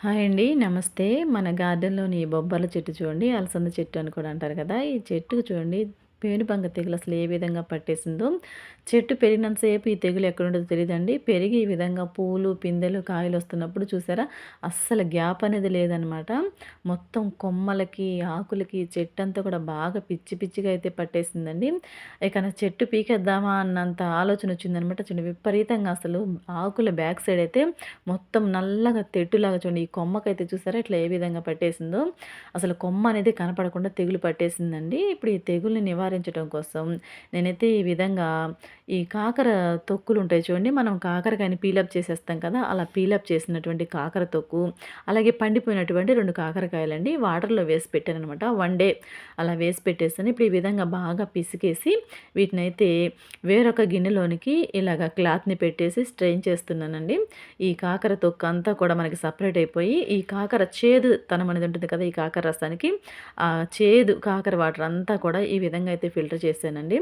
Hi అండి. నమస్తే. మన గార్డెన్లోని బొబ్బర్ల చెట్టు చూడండి. అలసంద చెట్టు అని కూడా అంటారు కదా. ఈ చెట్టుకు చూడండి. పేనుబంక తెగులు అసలు ఏ విధంగా పట్టేసిందో. చెట్టు పెరిగినంతసేపు ఈ తెగులు ఎక్కడుంటుందో తెలియదండి పెరిగి ఈ విధంగా పూలు పిందెలు కాయలు వస్తున్నప్పుడు చూసారా? అస్సలు గ్యాప్ అనేది లేదనమాట. మొత్తం కొమ్మలకి ఆకులకి చెట్టు అంతా కూడా బాగా పిచ్చి పిచ్చిగా అయితే పట్టేసిందండి. ఇక చెట్టు పీకేద్దామా అన్నంత ఆలోచన వచ్చిందనమాట. చూడండి విపరీతంగా అసలు ఆకుల బ్యాక్ సైడ్ అయితే మొత్తం నల్లగా తెట్టులాగా చూడండి. ఈ కొమ్మకైతే చూసారా ఇట్లా ఏ విధంగా పట్టేసిందో. అసలు కొమ్మ అనేది కనపడకుండా తెగులు పట్టేసిందండి. ఇప్పుడు ఈ తెగుల్ని నివారణ నివారించడం కోసం నేనైతే ఈ విధంగా ఈ కాకర తొక్కులు ఉంటాయి చూడండి. మనం కాకరకాయని పీలప్ చేసేస్తాం కదా అలా పీలప్ చేసినటువంటి కాకర తొక్కు అలాగే పండిపోయినటువంటి రెండు కాకరకాయలండి వాటర్లో వేసి పెట్టాను అనమాట వన్ డే అలా వేసి పెట్టేస్తాను. ఇప్పుడు ఈ విధంగా బాగా పిసికేసి వీటిని అయితే వేరొక గిన్నెలోనికి ఇలాగ క్లాత్ని పెట్టేసి స్ట్రెయిన్ చేస్తున్నానండి. ఈ కాకర తొక్కు అంతా కూడా మనకి సపరేట్ అయిపోయి ఈ కాకర చేదు తనం అనేది ఉంటుంది కదా ఈ కాకర రసానికి ఆ చేదు కాకర వాటర్ అంతా కూడా ఈ విధంగా అయితే ఫిల్టర్ చేశానండి.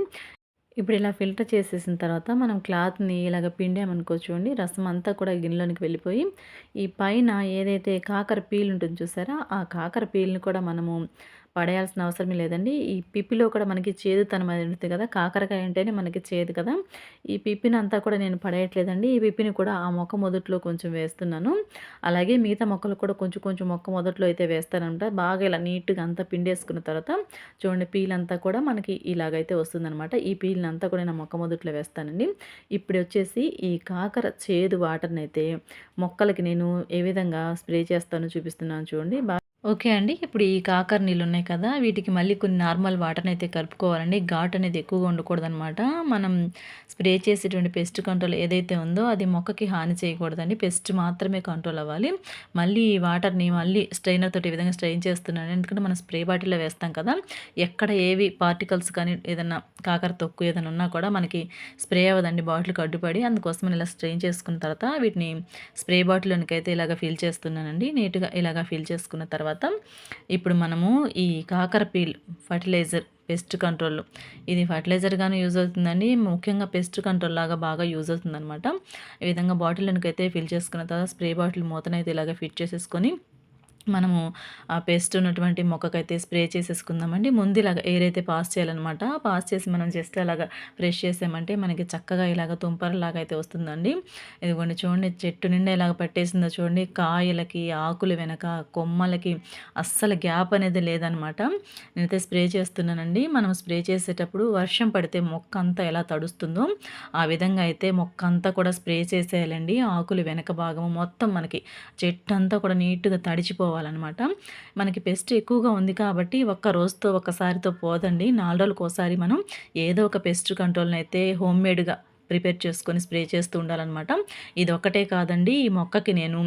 ఇప్పుడు ఇలా ఫిల్టర్ చేసేసిన తర్వాత మనం క్లాత్ని ఇలాగ పిండామనుకో చూడండి రసం అంతా కూడా గిన్నెలోనికి వెళ్ళిపోయి ఈ పైన ఏదైతే కాకర పీల్ ఉంటుంది చూసారా? ఆ కాకర పీల్ని కూడా మనము పడేయాల్సిన అవసరం లేదండి. ఈ పిప్పిలో కూడా మనకి చేదుతనం అది ఉంటుంది కదా కాకరకాయ అంటేనే మనకి చేదు కదా. ఈ పిప్పిని అంతా కూడా నేను పడేయట్లేదండి. ఈ పిప్పిని కూడా ఆ మొక్క మొదట్లో కొంచెం వేస్తున్నాను. అలాగే మిగతా మొక్కలు కూడా కొంచెం కొంచెం మొక్క మొదట్లో అయితే వేస్తానంట బాగా ఇలా నీట్గా అంతా పిండేసుకున్న తర్వాత చూడండి పీల్ అంతా కూడా మనకి ఇలాగైతే వస్తుందనమాట ఈ పీల్ని అంతా కూడా నేను మొక్క మొదట్లో వేస్తానండి. ఇప్పుడు వచ్చేసి ఈ కాకర చేదు వాటర్ని అయితే మొక్కలకి నేను ఏ విధంగా స్ప్రే చేస్తానో చూపిస్తున్నాను చూడండి. ఓకే అండి. ఇప్పుడు ఈ కాకర నీళ్ళు ఉన్నాయి కదా వీటికి మళ్ళీ కొన్ని నార్మల్ వాటర్ని అయితే కలుపుకోవాలండి. ఘాట్ అనేది ఎక్కువగా ఉండకూడదనమాట మనం స్ప్రే చేసేటువంటి పెస్ట్ కంట్రోల్ ఏదైతే ఉందో అది మొక్కకి హాని చేయకూడదండి. పెస్ట్ మాత్రమే కంట్రోల్ అవ్వాలి. మళ్ళీ ఈ వాటర్ని మళ్ళీ స్ట్రైనర్ తోటి ఈ విధంగా స్ట్రెయిన్ చేస్తున్నాను ఎందుకంటే మనం స్ప్రే బాటిల్లో వేస్తాం కదా ఎక్కడ ఏవి పార్టికల్స్ కానీ ఏదైనా కాకర తొక్కు ఏదైనా ఉన్నా కూడా మనకి స్ప్రే అవ్వదండి. బాటిల్కి అడ్డుపడి అందుకోసం ఇలా స్ట్రెయిన్ చేసుకున్న తర్వాత వీటిని స్ప్రే బాటిల్లోనికైతే ఇలాగ ఫిల్ చేస్తున్నానండి. నీట్గా ఇలాగ ఫిల్ చేసుకున్న తర్వాత తర్వాత ఇప్పుడు మనము ఈ కాకర పీల్ ఫర్టిలైజర్ పెస్ట్ కంట్రోల్ ఇది ఫర్టిలైజర్గానే యూజ్ అవుతుందండి. ముఖ్యంగా పెస్ట్ కంట్రోల్ లాగా బాగా యూజ్ అవుతుందన్నమాట. ఈ విధంగా బాటిల్లోనికి అయితే ఫిల్ చేసుకున్న తర్వాత స్ప్రే బాటిల్ మూతనైతే ఇలాగ ఫిట్ చేసేసుకొని మనము ఆ పేస్ట్ ఉన్నటువంటి మొక్కకైతే స్ప్రే చేసేసుకుందామండి. ముందు ఇలాగ ఏరైతే పాస్ చేయాలన్నమాట పాస్ చేసి మనం జస్ట్ అలాగ ఫ్రెష్ చేసామంటే మనకి చక్కగా ఇలాగ తుంపరలాగా అయితే వస్తుందండి. ఇదిగోండి చూడండి చెట్టు నిండా ఇలాగ పట్టేసిందో చూడండి కాయలకి ఆకులు వెనక కొమ్మలకి అస్సలు గ్యాప్ అనేది లేదనమాట నేనైతే స్ప్రే చేస్తున్నానండి. మనం స్ప్రే చేసేటప్పుడు వర్షం పడితే మొక్క అంతా ఎలా తడుస్తుందో ఆ విధంగా అయితే మొక్క అంతా కూడా స్ప్రే చేసేయాలండి. ఆకులు వెనక భాగము మొత్తం మనకి చెట్టు అంతా కూడా నీట్గా తడిచిపోవాలి. చేసుకోవాలన్నమాట మనకి పెస్ట్ ఎక్కువగా ఉంది కాబట్టి ఒక్క రోజుతో ఒక్కసారితో పోదండి. నాలుగు రోజులకు ఒకసారి మనం ఏదో ఒక పెస్ట్ కంట్రోల్ని అయితే హోమ్ మేడ్గా ప్రిపేర్ చేసుకొని స్ప్రే చేస్తూ ఉండాలన్నమాట. ఇది ఒక్కటే కాదండి. ఈ మొక్కకి నేను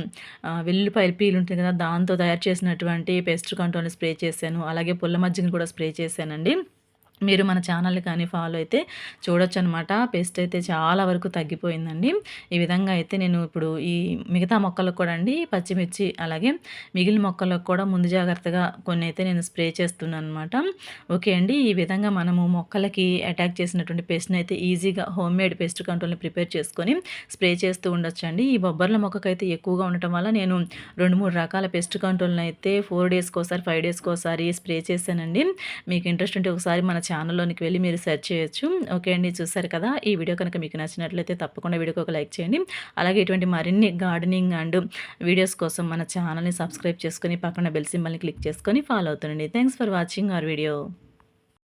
వెల్లుల్లిపాయలు పీలు ఉంటుంది కదా దాంతో తయారు చేసినటువంటి పెస్ట్ కంట్రోల్ని స్ప్రే చేశాను. అలాగే పుల్ల మజ్జిగని కూడా స్ప్రే చేశానండి. మీరు మన ఛానల్ కానీ ఫాలో అయితే చూడొచ్చు అనమాట పెస్ట్ అయితే చాలా వరకు తగ్గిపోయిందండి. ఈ విధంగా అయితే నేను ఇప్పుడు ఈ మిగతా మొక్కలకు కూడా అండి పచ్చిమిర్చి అలాగే మిగిలిన మొక్కలకు కూడా ముందు జాగ్రత్తగా కొన్ని అయితే నేను స్ప్రే చేస్తున్నాను అనమాట ఓకే అండి ఈ విధంగా మనము మొక్కలకి అటాక్ చేసినటువంటి పెస్ట్ని అయితే ఈజీగా హోమ్ మేడ్ పెస్ట్ కంట్రోల్ని ప్రిపేర్ చేసుకొని స్ప్రే చేస్తూ ఉండొచ్చు అండి ఈ బొబ్బర్ల మొక్కకైతే ఎక్కువగా ఉండటం వల్ల నేను రెండు మూడు రకాల పెస్ట్ కంట్రోల్ని అయితే ఫోర్ డేస్కి ఒకసారి ఫైవ్ డేస్కి ఒకసారి స్ప్రే చేశానండి. మీకు ఇంట్రెస్ట్ ఉంటే ఒకసారి మన ఛానల్లోనికి వెళ్ళి మీరు సెర్చ్ చేయొచ్చు. ఓకే అండి చూసారు కదా? ఈ వీడియో కనుక మీకు నచ్చినట్లయితే తప్పకుండా వీడియోకి ఒక లైక్ చేయండి. అలాగే ఇటువంటి మరిన్ని గార్డెనింగ్ అండ్ వీడియోస్ కోసం మన ఛానల్ని సబ్స్క్రైబ్ చేసుకొని పక్కన బెల్ సింబల్ని క్లిక్ చేసుకొని follow అవుతుండండి. Thanks for watching our video.